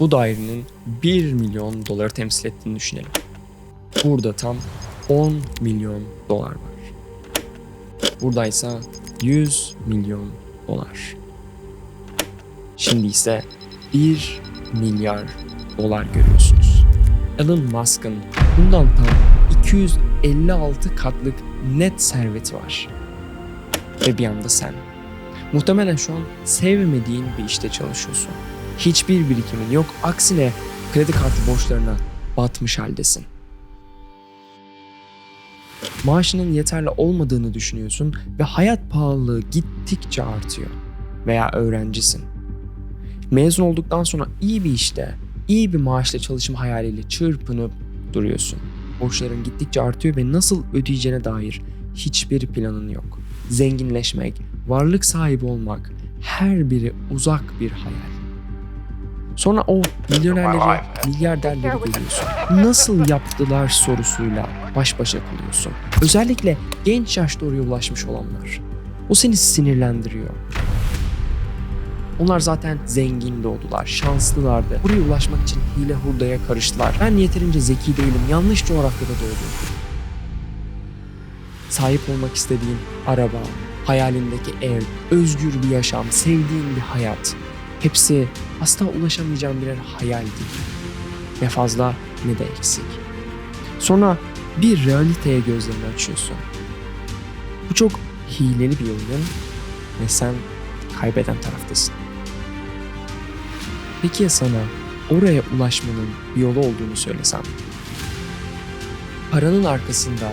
bu dairenin 1 milyon doları temsil ettiğini düşünelim. Burada tam 10 milyon dolar var. Buradaysa 100 milyon dolar. Şimdi ise 1 milyar dolar görüyorsunuz. Elon Musk'ın bundan tam 256 katlık net serveti var. Ve bir yanda sen. Muhtemelen şu an sevmediğin bir işte çalışıyorsun. Hiçbir birikimin yok. Aksine kredi kartı borçlarına batmış haldesin. Maaşının yeterli olmadığını düşünüyorsun ve hayat pahalılığı gittikçe artıyor. Veya öğrencisin. Mezun olduktan sonra iyi bir işte, iyi bir maaşla çalışım hayaliyle çırpınıp duruyorsun. Borçların gittikçe artıyor ve nasıl ödeyeceğine dair hiçbir planın yok. Zenginleşmek, varlık sahibi olmak her biri uzak bir hayal. Sonra o milyonerleri, milyarderleri görüyorsun. Nasıl yaptılar sorusuyla baş başa kalıyorsun. Özellikle genç yaşta oraya ulaşmış olanlar. O seni sinirlendiriyor. Onlar zaten zengin doğdular, şanslılardı. Buraya ulaşmak için hile hurdaya karıştılar. Ben yeterince zeki değilim, yanlış coğrafyada doğdum. Sahip olmak istediğin araba, hayalindeki ev, özgür bir yaşam, sevdiğin bir hayat. Hepsi asla ulaşamayacağın birer hayal değil. Ne fazla ne de eksik. Sonra bir realiteye gözlerini açıyorsun. Bu çok hileli bir oyun ve sen kaybeden taraftasın. Peki ya sana oraya ulaşmanın bir yolu olduğunu söylesem? Paranın arkasında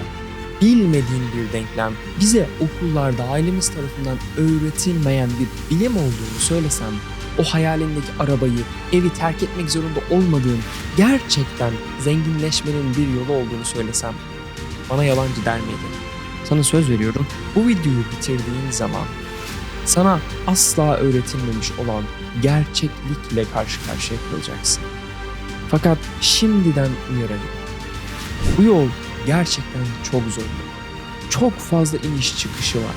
bilmediğin bir denklem, bize okullarda ailemiz tarafından öğretilmeyen bir bilim olduğunu söylesem, o hayalindeki arabayı, evi terk etmek zorunda olmadığın, gerçekten zenginleşmenin bir yolu olduğunu söylesem, bana yalancı der miydin? Sana söz veriyorum, bu videoyu bitirdiğin zaman sana asla öğretilmemiş olan gerçeklikle karşı karşıya kalacaksın. Fakat şimdiden uyarayım. Bu yol gerçekten çok zorlu. Çok fazla iniş çıkışı var.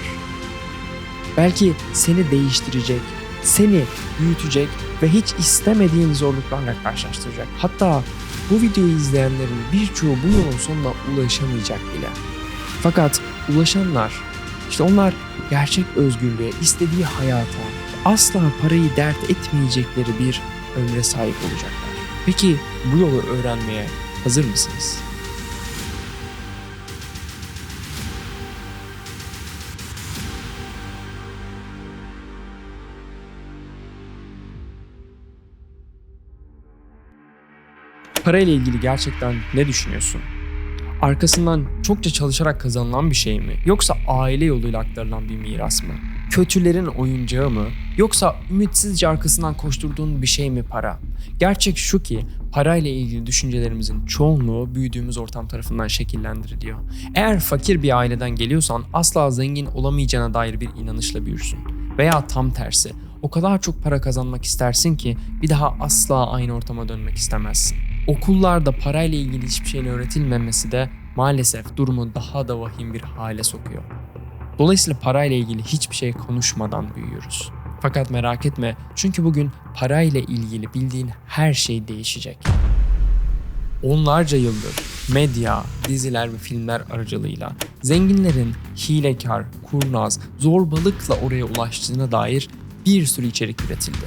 Belki seni değiştirecek, seni büyütecek ve hiç istemediğin zorluklarla karşılaştıracak. Hatta bu videoyu izleyenlerin birçoğu bu yolun sonuna ulaşamayacak bile. Fakat ulaşanlar, işte onlar gerçek özgürlüğe, istediği hayata, asla parayı dert etmeyecekleri bir ömre sahip olacaklar. Peki bu yolu öğrenmeye hazır mısınız? Parayla ilgili gerçekten ne düşünüyorsun? Arkasından çokça çalışarak kazanılan bir şey mi? Yoksa aile yoluyla aktarılan bir miras mı? Kötülerin oyuncağı mı? Yoksa ümitsizce arkasından koşturduğun bir şey mi para? Gerçek şu ki parayla ilgili düşüncelerimizin çoğunluğu büyüdüğümüz ortam tarafından şekillendiriliyor. Eğer fakir bir aileden geliyorsan asla zengin olamayacağına dair bir inanışla büyürsün. Veya tam tersi o kadar çok para kazanmak istersin ki bir daha asla aynı ortama dönmek istemezsin. Okullarda parayla ilgili hiçbir şeyin öğretilmemesi de maalesef durumu daha da vahim bir hale sokuyor. Dolayısıyla parayla ilgili hiçbir şey konuşmadan büyüyoruz. Fakat merak etme çünkü bugün parayla ilgili bildiğin her şey değişecek. Onlarca yıldır medya, diziler ve filmler aracılığıyla zenginlerin hilekar, kurnaz, zorbalıkla oraya ulaştığına dair bir sürü içerik üretildi.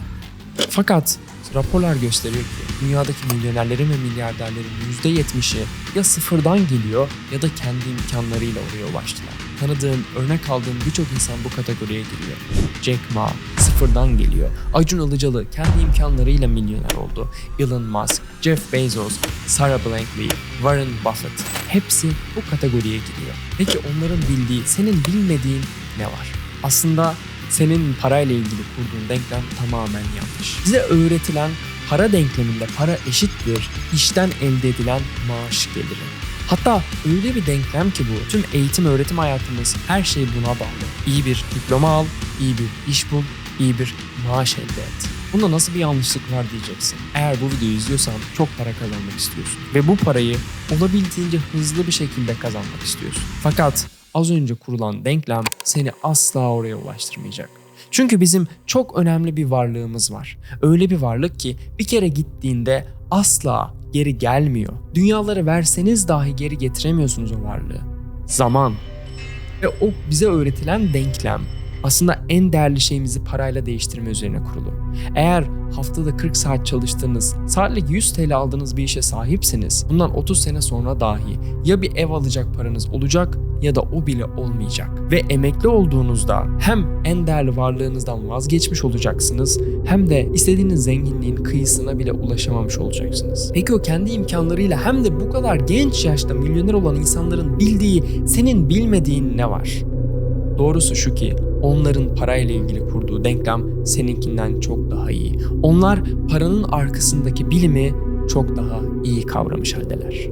Fakat raporlar gösteriyor ki dünyadaki milyonerlerin ve milyarderlerin %70'i ya sıfırdan geliyor ya da kendi imkanlarıyla oraya ulaştılar. Tanıdığım, örnek aldığım birçok insan bu kategoriye giriyor. Jack Ma sıfırdan geliyor. Acun Ilıcalı kendi imkanlarıyla milyoner oldu. Elon Musk, Jeff Bezos, Sarah Blankley, Warren Buffett hepsi bu kategoriye giriyor. Peki onların bildiği, senin bilmediğin ne var? Aslında senin parayla ilgili kurduğun denklem tamamen yanlış. Bize öğretilen para denkleminde para eşittir işten elde edilen maaş geliri. Hatta öyle bir denklem ki bu. Tüm eğitim öğretim hayatımız her şey buna bağlı. İyi bir diploma al, iyi bir iş bul, iyi bir maaş elde et. Bunda nasıl bir yanlışlık var diyeceksin. Eğer bu videoyu izliyorsan çok para kazanmak istiyorsun. Ve bu parayı olabildiğince hızlı bir şekilde kazanmak istiyorsun. Fakat az önce kurulan denklem seni asla oraya ulaştırmayacak. Çünkü bizim çok önemli bir varlığımız var. Öyle bir varlık ki bir kere gittiğinde asla geri gelmiyor. Dünyaları verseniz dahi geri getiremiyorsunuz o varlığı. Zaman. Ve o bize öğretilen denklem aslında en değerli şeyimizi parayla değiştirme üzerine kurulu. Eğer haftada 40 saat çalıştığınız, saatlik 100 TL aldığınız bir işe sahipseniz bundan 30 sene sonra dahi ya bir ev alacak paranız olacak ya da o bile olmayacak. Ve emekli olduğunuzda hem en değerli varlığınızdan vazgeçmiş olacaksınız hem de istediğiniz zenginliğin kıyısına bile ulaşamamış olacaksınız. Peki o kendi imkanlarıyla hem de bu kadar genç yaşta milyoner olan insanların bildiği, senin bilmediğin ne var? Doğrusu şu ki onların parayla ilgili kurduğu denklem seninkinden çok daha iyi. Onlar paranın arkasındaki bilimi çok daha iyi kavramış haldeler.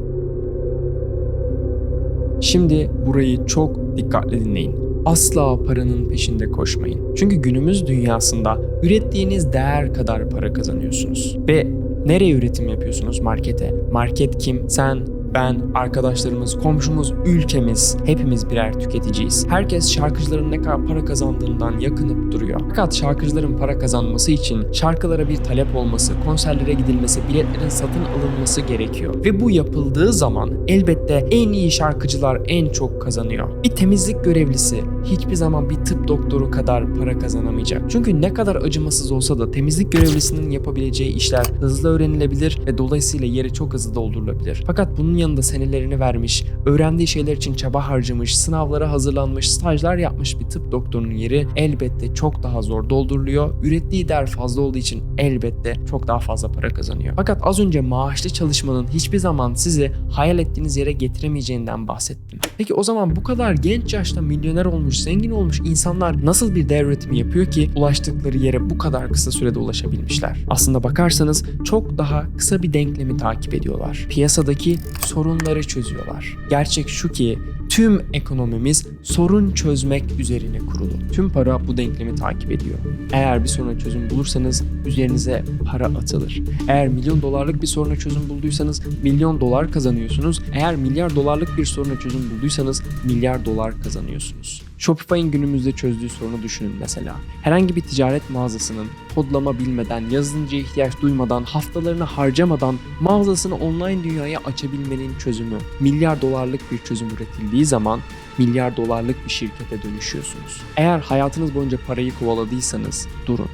Şimdi burayı çok dikkatli dinleyin. Asla paranın peşinde koşmayın. Çünkü günümüz dünyasında ürettiğiniz değer kadar para kazanıyorsunuz. Ve nereye üretim yapıyorsunuz? Markete. Market kim? Sen, ben, arkadaşlarımız, komşumuz, ülkemiz hepimiz birer tüketiciyiz. Herkes şarkıcıların ne kadar para kazandığından yakınıp duruyor. Fakat şarkıcıların para kazanması için şarkılara bir talep olması, konserlere gidilmesi, biletlerin satın alınması gerekiyor. Ve bu yapıldığı zaman elbette en iyi şarkıcılar en çok kazanıyor. Bir temizlik görevlisi hiçbir zaman bir tıp doktoru kadar para kazanamayacak. Çünkü ne kadar acımasız olsa da temizlik görevlisinin yapabileceği işler hızlı öğrenilebilir ve dolayısıyla yeri çok hızlı doldurulabilir. Fakat bunun yanında senelerini vermiş, öğrendiği şeyler için çaba harcamış, sınavlara hazırlanmış, stajlar yapmış bir tıp doktorunun yeri elbette çok daha zor dolduruluyor. Ürettiği değer fazla olduğu için elbette çok daha fazla para kazanıyor. Fakat az önce maaşlı çalışmanın hiçbir zaman sizi hayal ettiğiniz yere getiremeyeceğinden bahsettim. Peki o zaman bu kadar genç yaşta milyoner olmuş, zengin olmuş insanlar nasıl bir değer üretimi yapıyor ki ulaştıkları yere bu kadar kısa sürede ulaşabilmişler? Aslında bakarsanız çok daha kısa bir denklemi takip ediyorlar. Piyasadaki sorunları çözüyorlar. Gerçek şu ki tüm ekonomimiz sorun çözmek üzerine kurulu. Tüm para bu denklemi takip ediyor. Eğer bir soruna çözüm bulursanız üzerinize para atılır. Eğer milyon dolarlık bir soruna çözüm bulduysanız milyon dolar kazanıyorsunuz. Eğer milyar dolarlık bir soruna çözüm bulduysanız milyar dolar kazanıyorsunuz. Shopify'in günümüzde çözdüğü sorunu düşünün mesela. Herhangi bir ticaret mağazasının kodlama bilmeden, yazılımcıya ihtiyaç duymadan, haftalarını harcamadan mağazasını online dünyaya açabilmenin çözümü. Milyar dolarlık bir çözüm üretildiği zaman milyar dolarlık bir şirkete dönüşüyorsunuz. Eğer hayatınız boyunca parayı kovaladıysanız durun.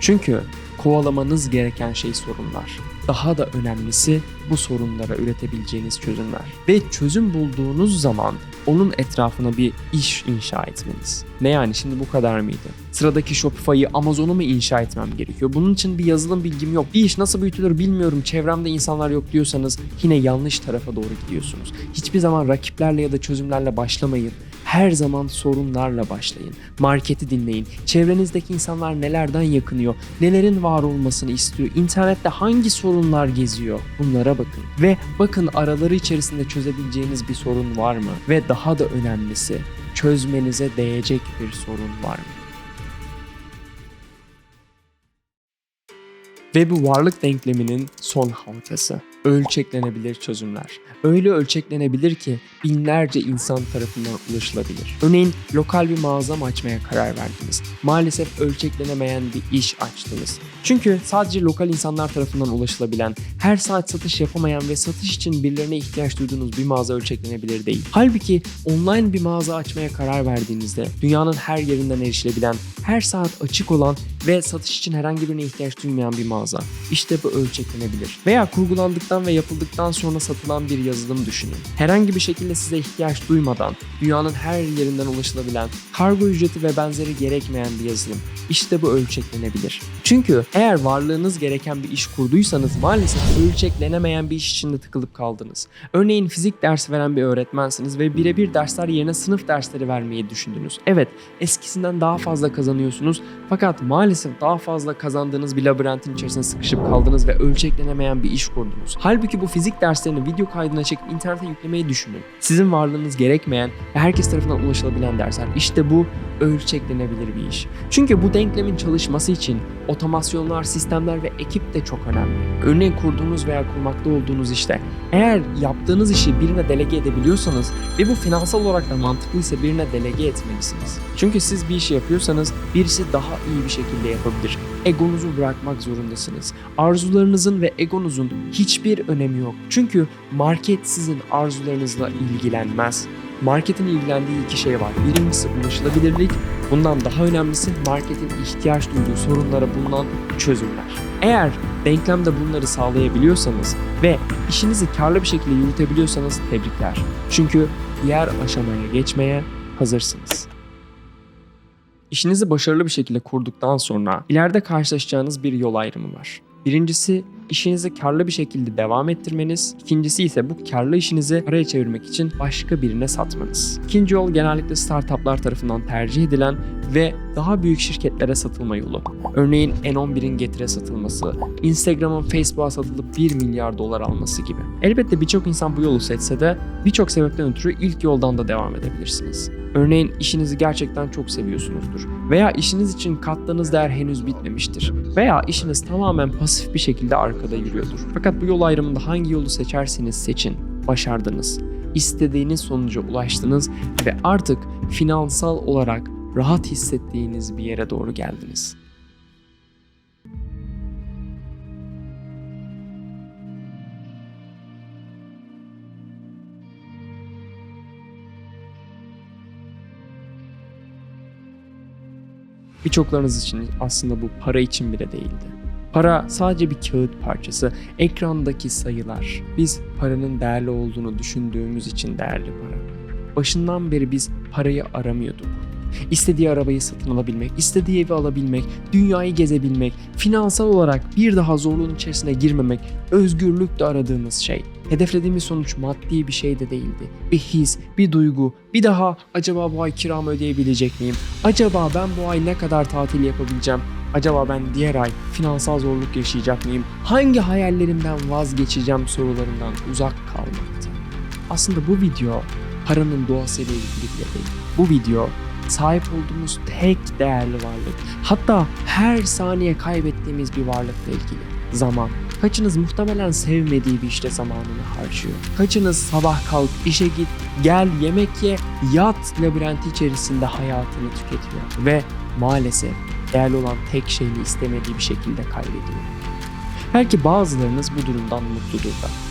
Çünkü kovalamanız gereken şey sorunlar. Daha da önemlisi bu sorunlara üretebileceğiniz çözümler. Ve çözüm bulduğunuz zaman onun etrafına bir iş inşa etmeniz. Ne yani şimdi bu kadar mıydı? Sıradaki Shopify'ı Amazon'u mu inşa etmem gerekiyor? Bunun için bir yazılım bilgim yok. Bir iş nasıl büyütülür bilmiyorum. Çevremde insanlar yok diyorsanız yine yanlış tarafa doğru gidiyorsunuz. Hiçbir zaman rakiplerle ya da çözümlerle başlamayın. Her zaman sorunlarla başlayın. Marketi dinleyin. Çevrenizdeki insanlar nelerden yakınıyor, nelerin var olmasını istiyor, internette hangi sorunlar geziyor bunlara bakın. Ve bakın araları içerisinde çözebileceğiniz bir sorun var mı? Ve daha da önemlisi çözmenize değecek bir sorun var mı? Ve bu varlık denkleminin son halkası. Ölçeklenebilir çözümler. Öyle ölçeklenebilir ki binlerce insan tarafından ulaşılabilir. Örneğin lokal bir mağaza mı açmaya karar verdiniz? Maalesef ölçeklenemeyen bir iş açtınız. Çünkü sadece lokal insanlar tarafından ulaşılabilen, her saat satış yapamayan ve satış için birilerine ihtiyaç duyduğunuz bir mağaza ölçeklenebilir değil. Halbuki online bir mağaza açmaya karar verdiğinizde dünyanın her yerinden erişilebilen, her saat açık olan ve satış için herhangi birine ihtiyaç duymayan bir mağaza. İşte bu ölçeklenebilir. Veya kurgulandıktan ve yapıldıktan sonra satılan bir yazılım düşünün. Herhangi bir şekilde size ihtiyaç duymadan dünyanın her yerinden ulaşılabilen, kargo ücreti ve benzeri gerekmeyen bir yazılım. İşte bu ölçeklenebilir. Çünkü eğer varlığınız gereken bir iş kurduysanız maalesef ölçeklenemeyen bir iş içinde tıkılıp kaldınız. Örneğin fizik dersi veren bir öğretmensiniz ve birebir dersler yerine sınıf dersleri vermeyi düşündünüz. Evet, eskisinden daha fazla kazanıyorsunuz fakat maalesef daha fazla kazandığınız bir labirentin içerisinde sıkışıp kaldınız ve ölçeklenemeyen bir iş kurdunuz. Halbuki bu fizik derslerini video kaydına çekip internete yüklemeyi düşünün. Sizin varlığınız gerekmeyen ve herkes tarafından ulaşılabilen dersler. İşte bu ölçeklenebilir bir iş. Çünkü bu denklemin çalışması için otomasyonlar, sistemler ve ekip de çok önemli. Örneğin kurduğunuz veya kurmakta olduğunuz işte eğer yaptığınız işi birine delege edebiliyorsanız ve bu finansal olarak da mantıklıysa birine delege etmelisiniz. Çünkü siz bir işi yapıyorsanız birisi daha iyi bir şekilde yapabilir. Egonuzu bırakmak zorundasınız. Arzularınızın ve egonuzun hiçbir önemi yok. Çünkü market sizin arzularınızla ilgilenmez. Marketin ilgilendiği iki şey var. Birincisi ulaşılabilirlik, bundan daha önemlisi marketin ihtiyaç duyduğu sorunlara bulunan çözümler. Eğer denklemde bunları sağlayabiliyorsanız ve işinizi karlı bir şekilde yürütebiliyorsanız tebrikler. Çünkü diğer aşamaya geçmeye hazırsınız. İşinizi başarılı bir şekilde kurduktan sonra ileride karşılaşacağınız bir yol ayrımı var. Birincisi işinizi karlı bir şekilde devam ettirmeniz, ikincisi ise bu karlı işinizi paraya çevirmek için başka birine satmanız. İkinci yol genellikle startuplar tarafından tercih edilen ve daha büyük şirketlere satılma yolu. Örneğin N11'in Getir'e satılması, Instagram'ın Facebook'a satılıp 1 milyar dolar alması gibi. Elbette birçok insan bu yolu seçse de birçok sebepten ötürü ilk yoldan da devam edebilirsiniz. Örneğin işinizi gerçekten çok seviyorsunuzdur veya işiniz için kattığınız değer henüz bitmemiştir veya işiniz tamamen pasif bir şekilde arkada yürüyordur. Fakat bu yol ayrımında hangi yolu seçerseniz seçin, başardınız. İstediğiniz sonuca ulaştınız ve artık finansal olarak rahat hissettiğiniz bir yere doğru geldiniz. Birçoklarınız için aslında bu para için bile değildi. Para sadece bir kağıt parçası, ekrandaki sayılar. Biz paranın değerli olduğunu düşündüğümüz için değerli para. Başından beri biz parayı aramıyorduk. İstediği arabayı satın alabilmek, istediği evi alabilmek, dünyayı gezebilmek, finansal olarak bir daha zorluğun içerisine girmemek, özgürlük de aradığımız şey. Hedeflediğimiz sonuç maddi bir şey de değildi. Bir his, bir duygu, bir daha acaba bu ay kiramı ödeyebilecek miyim? Acaba ben bu ay ne kadar tatil yapabileceğim? Acaba ben diğer ay finansal zorluk yaşayacak mıyım? Hangi hayallerimden vazgeçeceğim sorularından uzak kalmaktı. Aslında bu video paranın doğasıyla ilgili bile değil. Bu video sahip olduğumuz tek değerli varlık. Hatta her saniye kaybettiğimiz bir varlıkla ilgili. Zaman. Kaçınız muhtemelen sevmediği bir işte zamanını harcıyor. Kaçınız sabah kalk, işe git, gel, yemek ye, yat labirenti içerisinde hayatını tüketiyor. Ve maalesef değerli olan tek şeyini istemediği bir şekilde kaybediyor. Belki bazılarınız bu durumdan mutludur da.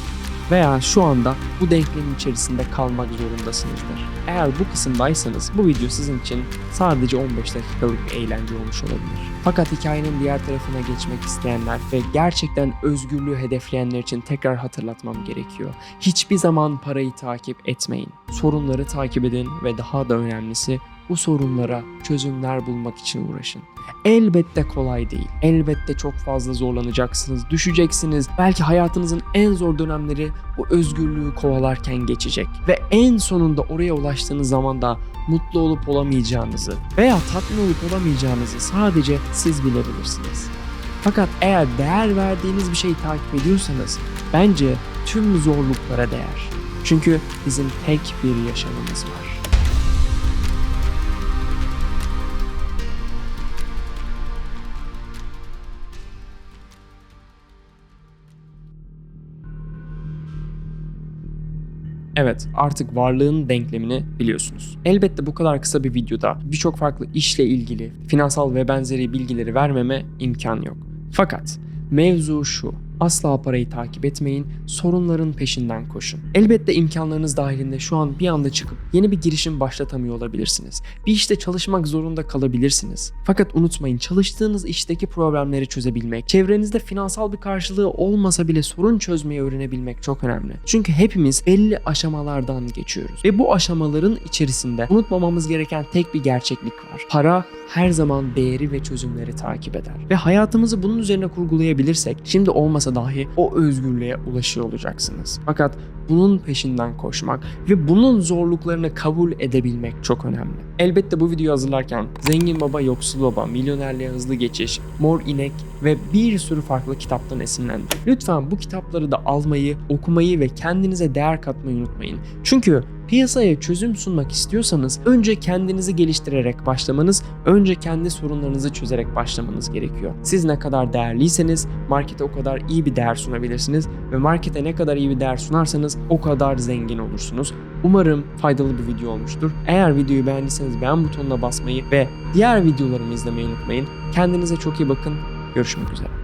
Veya şu anda bu denklemin içerisinde kalmak zorundasınızdır. Eğer bu kısımdaysanız bu video sizin için sadece 15 dakikalık bir eğlence olmuş olabilir. Fakat hikayenin diğer tarafına geçmek isteyenler ve gerçekten özgürlüğü hedefleyenler için tekrar hatırlatmam gerekiyor. Hiçbir zaman parayı takip etmeyin. Sorunları takip edin ve daha da önemlisi bu sorunlara çözümler bulmak için uğraşın. Elbette kolay değil. Elbette çok fazla zorlanacaksınız, düşeceksiniz. Belki hayatınızın en zor dönemleri bu özgürlüğü kovalarken geçecek. Ve en sonunda oraya ulaştığınız zaman da mutlu olup olamayacağınızı veya tatmin olup olamayacağınızı sadece siz bilebilirsiniz. Fakat eğer değer verdiğiniz bir şeyi takip ediyorsanız bence tüm zorluklara değer. Çünkü bizim tek bir yaşamımız var. Evet, artık varlığın denklemini biliyorsunuz. Elbette bu kadar kısa bir videoda birçok farklı işle ilgili finansal ve benzeri bilgileri vermeme imkan yok. Fakat mevzu şu. Asla parayı takip etmeyin, sorunların peşinden koşun. Elbette imkanlarınız dahilinde şu an bir anda çıkıp yeni bir girişim başlatamıyor olabilirsiniz. Bir işte çalışmak zorunda kalabilirsiniz. Fakat unutmayın çalıştığınız işteki problemleri çözebilmek, çevrenizde finansal bir karşılığı olmasa bile sorun çözmeyi öğrenebilmek çok önemli. Çünkü hepimiz belli aşamalardan geçiyoruz. Ve bu aşamaların içerisinde unutmamamız gereken tek bir gerçeklik var. Para her zaman değeri ve çözümleri takip eder. Ve hayatımızı bunun üzerine kurgulayabilirsek şimdi olmasa dahi o özgürlüğe ulaşıyor olacaksınız. Fakat bunun peşinden koşmak ve bunun zorluklarını kabul edebilmek çok önemli. Elbette bu videoyu hazırlarken Zengin Baba, Yoksul Baba, Milyonerliğe Hızlı Geçiş, Mor İnek ve bir sürü farklı kitaptan esinlendim. Lütfen bu kitapları da almayı, okumayı ve kendinize değer katmayı unutmayın. Çünkü piyasaya çözüm sunmak istiyorsanız önce kendinizi geliştirerek başlamanız, önce kendi sorunlarınızı çözerek başlamanız gerekiyor. Siz ne kadar değerliyseniz markete o kadar iyi bir değer sunabilirsiniz ve markete ne kadar iyi bir değer sunarsanız o kadar zengin olursunuz. Umarım faydalı bir video olmuştur. Eğer videoyu beğendiyseniz beğen butonuna basmayı ve diğer videolarımı izlemeyi unutmayın. Kendinize çok iyi bakın. Görüşmek üzere.